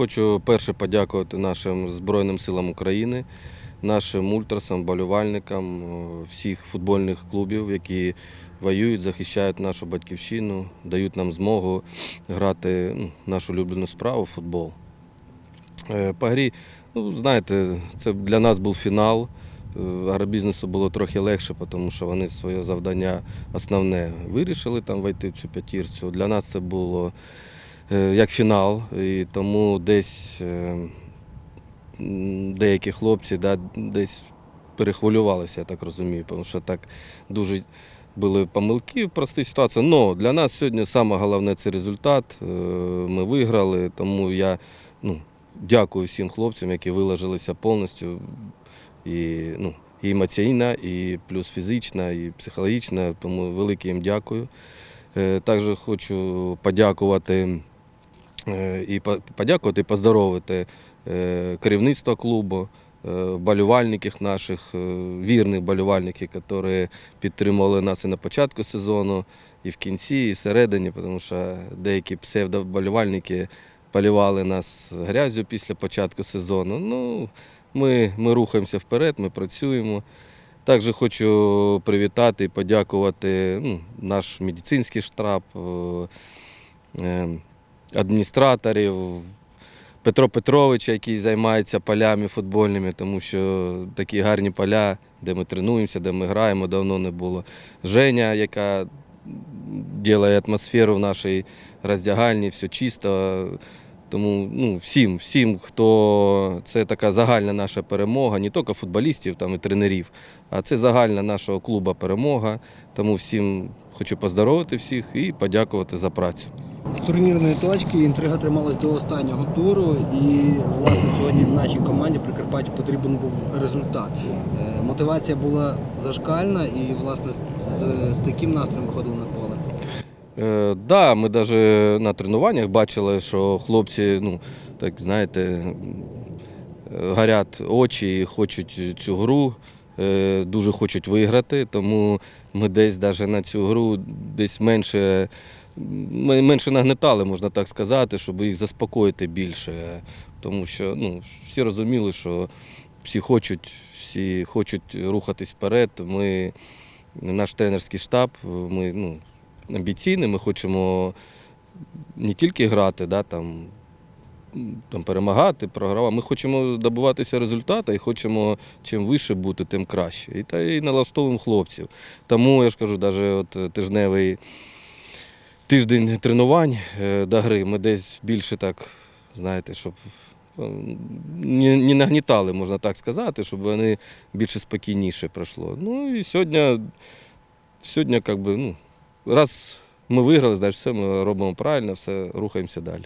Хочу перше подякувати нашим Збройним силам України, нашим ультрасам, болівальникам е, всіх футбольних клубів, які воюють, захищають нашу батьківщину, дають нам змогу грати ну, нашу улюблену справу футбол. Е, По грі, ну, знаєте, це для нас був фінал. Е, Агробізнесу було трохи легше, тому що вони своє завдання основне вирішили там войти в цю п'ятірцю. Для нас це було як фінал, і тому десь е, деякі хлопці да, десь перехвилювалися, я так розумію, тому що так дуже були помилки в простій ситуації. Но для нас сьогодні саме головне це результат. Е, Ми виграли, тому я ну, дякую всім хлопцям, які виложилися повністю. І, ну, і емоційна, і плюс фізична, і психологічна, тому велике їм дякую. Е, Також хочу подякувати е, і подякувати і поздоровити е, керівництво клубу, е, вболівальників наших, е, вірних вболівальників, які підтримували нас і на початку сезону, і в кінці, і всередині, тому що деякі псевдовболівальники полювали нас грязю після початку сезону. Ну, ми, ми рухаємося вперед, ми працюємо. Також хочу привітати і подякувати ну, наш медицинський штаб, е, е, адміністраторів, Петро Петровича, який займається полями футбольними, тому що такі гарні поля, де ми тренуємося, де ми граємо, давно не було. Женя, яка робить атмосферу в нашій роздягальні, все чисто. Тому ну, всім, всім, хто це така загальна наша перемога, не тільки футболістів там, і тренерів, а це загальна нашого клубу перемога. Тому всім хочу поздоровити всіх і подякувати за працю. З турнірної точки інтрига трималась до останнього туру, і власне сьогодні нашій команді Прикарпатті потрібен був результат. Е, Мотивація була зашкальна, і власне з, з таким настроєм виходили на поле. Е, да, ми навіть на тренуваннях бачили, що хлопці, ну, так знаєте, е, очі і хочуть цю гру, е, дуже хочуть виграти, тому ми десь навіть на цю гру десь менше, менше нагнетали, можна так сказати, щоб їх заспокоїти більше. Тому що ну, всі розуміли, що всі хочуть, всі хочуть рухатись вперед. Ми, наш тренерський штаб, ми ну, амбіційні, ми хочемо не тільки грати, да, там, там, перемагати, програвати. Ми хочемо добиватися результату і хочемо чим вище бути, тим краще. І, та, і налаштовуємо хлопців. Тому я ж кажу, навіть от тижневий тиждень тренувань е, до гри ми десь більше так, знаєте, щоб не, нагнітали, можна так сказати, щоб вони більше спокійніше пройшло. Ну і сьогодні, сьогодні як ну, раз ми виграли, значить все ми робимо правильно, все рухаємося далі.